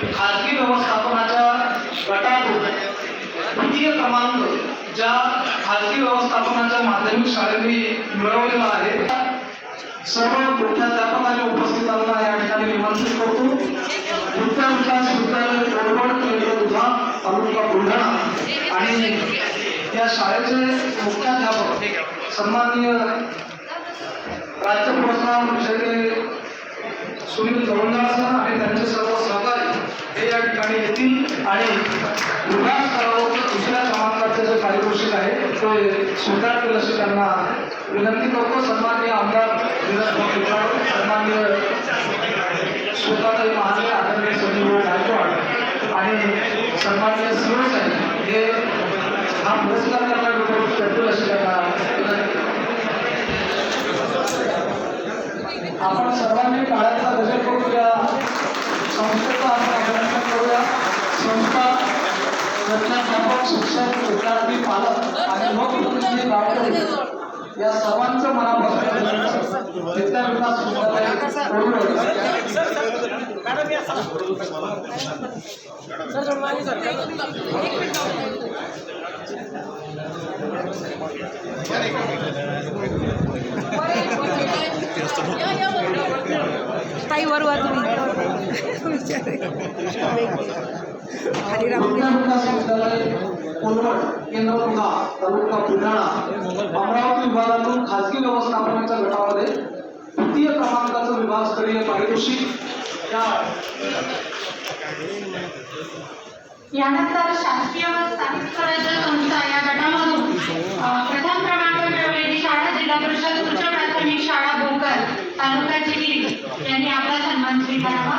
खाजगी व्यवस्थापनाच्या गटातून द्वितीय क्रमांक ज्या खाजगी व्यवस्थापनाच्या माध्यमिक शाळेने मिळवलेला आहे सर्व मुख्याध्यापकांनी उपस्थितांना या ठिकाणी निमंत्रित करतो. विद्या विकास विद्यालय कोरवड केंद्र दुधा तालुका बुलढाणा आणि या शाळेचे मुख्याध्यापक सन्माननीय राज्य पुरस्कार विजेते सुनील गवंडाळ सर आणि त्यांचे सर्व सहकारी हे या ठिकाणी येतील. आणि विभाग स्तरावर दुसऱ्या क्रमांकाचं जे पारितोषिक आहे ते स्वीकारतील अशी त्यांना विनंती करतो. सन्माननीय आमदार विराज भाऊ सन्माननीय श्वेताताई महाले आदरणीय संजीव गायकवाड आणि सन्माननीय सिंह साहेब हे हा पुरस्कार त्यांना वितरित करतील अशी त्यांना आपण सर्वांनी काळाचा गजर करून या संस्थेचा आपण अभिनंदन करूया संस्था प्रज्ञाध्यापक शिक्षक विद्यार्थी पालक आणि लोकप्रतिनिधी गावकरी या सर्वांचं मनापासून ताई वर वर तुम्ही. खाली राहू विद्या विकास विद्यालय कोलवड केंद्र पुन्हा तालुका बुलढाणा अमरावती विभागातून खाजगी व्यवस्थापनाच्या गटामध्ये द्वितीय क्रमांकाचं विभागस्तरीय पारितोषिक या यानंतर शासकीय व स्थानिक स्वराज्य संस्था या गटामधून प्रथम क्रमांक मिळवलेली शाळा जिल्हा परिषद उच्च प्राथमिक शाळा भोकर तालुका चिखली यांनी आपला सन्मान स्वीकारावा.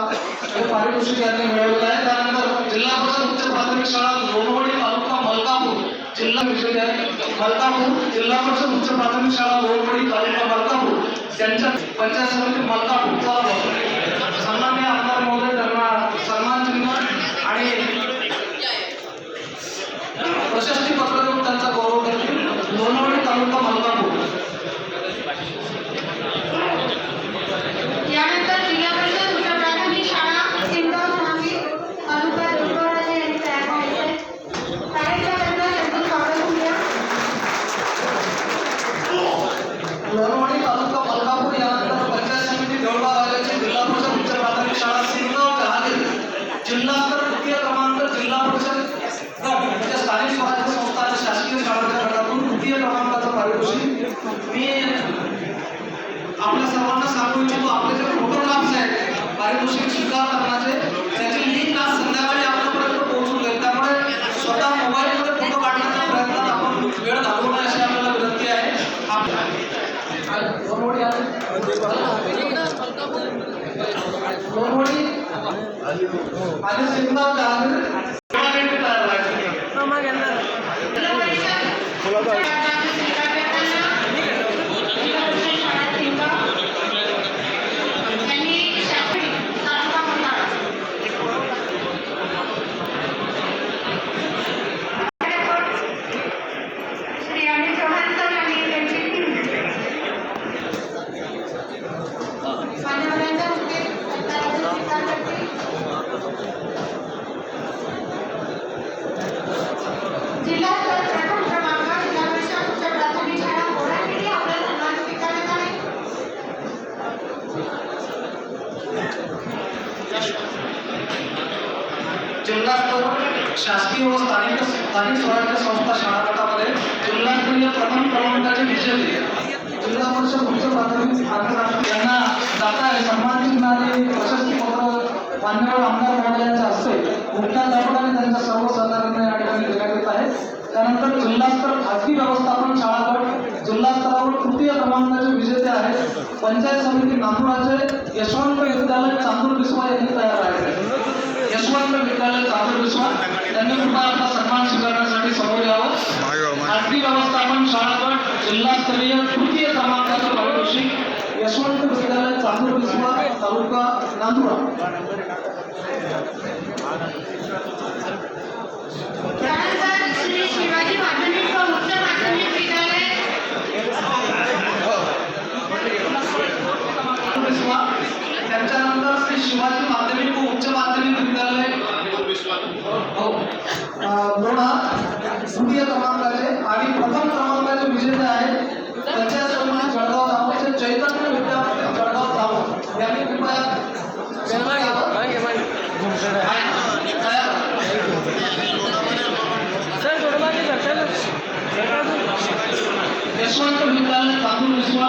हे पारितोषिक त्यांनी मिळवलेलं आहे. त्यानंतर जिल्हा परिषद उच्च प्राथमिक शाळा लोणवडी तालुका मलकापूर जिल्हा विषय आहे मलकापूर जिल्हा परिषद उच्च प्राथमिक शाळा लोणवडी तालुका मलकापूर त्यांच्या पंचायत समिती मलकापूरचा सन्मान्य आमदार महोदय त्यांना सन्मान चिन्ह आणि प्रशस्ती पत्र देऊन त्यांचा गौरव करतील. लोणावळी तालुका मलकापूर यानंतर जिल्हा परिषद उच्च प्राथमिक शाळा सिंगाव धामी तालुका दुर्गाराजे यांनी तयार व्हायचे कार्यक्रमाला त्यांचं स्वागत करूया लोणावळी तालुका मलकापूर यानंतर पंचायत समिती देवळा राजाची जिल्हा परिषद उच्च प्राथमिक शाळा सिंगाव जहागीर जिल्हास्तर तृतीय क्रमांक जिल्हा परिषद गट म्हणजे स्थानिक स्वराज्य संस्था आणि शासकीय शाळांच्या गटातून तृतीय क्रमांकाचं पारितोषिक मी आपल्या सर्वांना सांगू इच्छितो आपले जे फोटोग्राफ्स आहेत पारितोषिक स्वीकार करण्याचे त्याची लिंक आज संध्याकाळी आपल्यापर्यंत पोहोचून जाईल. त्यामुळे स्वतः मोबाईलमध्ये फोटो काढण्याच्या प्रयत्नात आपण वेळ घालवू नये अशी आपल्याला विनंती आहे. आणि सिंधा जहागीर टुर्नामेंट तयार व्हायचे. मामा यांना जिल्हा परिषद राज्याचे स्वीकार करताना जिल्हा परिषद शाळा सिंगाव यांनी शासकीय तालुका मंडळ श्री अनिल चव्हाण सर आणि त्यांची टीम मान्यवरांच्या हस्ते सत्काराचा स्वीकार करतील जिल्हा स्तर प्रथम क्रमांक जिल्हा परिषद उच्च प्राथमिक शाळा बोराखेडी आपला सन्मान स्वीकारत आहे जिल्हास्तर शासकीय व स्थानिक स्थानिक स्वराज्य संस्था शाळा गटामध्ये जिल्हास्तरीय प्रथम क्रमांकाचे विजेते जिल्हा परिषद उच्च प्राथमिक आंतरराष्ट्रीय यांना दाता आहे. सन्मान चिन्हाने प्रशस्ती पत्र मान्यवर आमदार महोदयांच्या हस्ते मुख्या आणि त्यांच्या सर्व सहकार्यांना या ठिकाणी देण्यात येत आहे. त्यानंतर जिल्हास्तर खाजगी व्यवस्थापन शाळा गट जिल्हा स्तरावर तृतीय क्रमांकाचे विजेते आहेत. पंचायत समिती नागपुराचे यशवंत विद्यालय चांदूर बिस्वा त्यांनी कृपया आपला समोर यावं. व्यवस्थापन शाळागट जिल्हास्तरीय तृतीय क्रमांकाचे पारितोषिक यशवंत विद्यालय चांदूर विसवा तालुका नांदुरा. हो. त्यांच्यानंतर श्री शिवाजी लोणा द्वितीय क्रमांकाचे आणि प्रथम क्रमांकाचे विजेते आहेत. त्यांच्या सन्मान जळगाव धामचे चैतन्य विद्यापीठ जळगाव धाम यांनी कृपया. यशवंत विद्यालय तांदूळ विश्वा.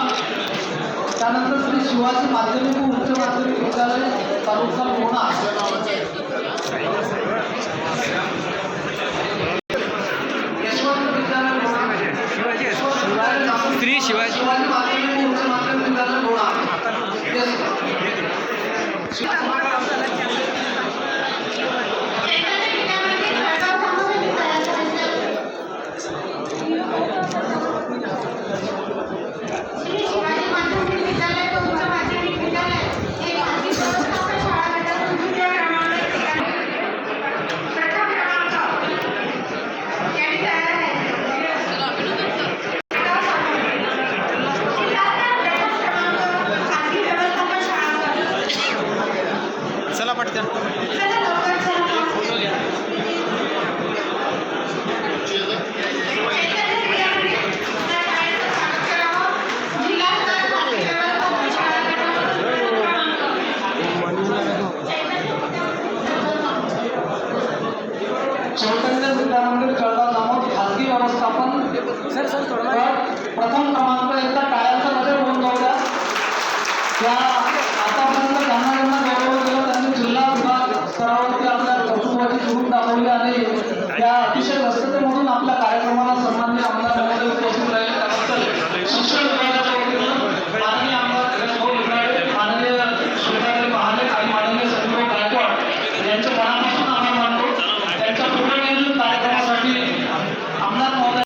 त्यानंतर श्री शिवाजी माध्यमिक व उच्च माध्यमिक विद्यालय तालुका लोणा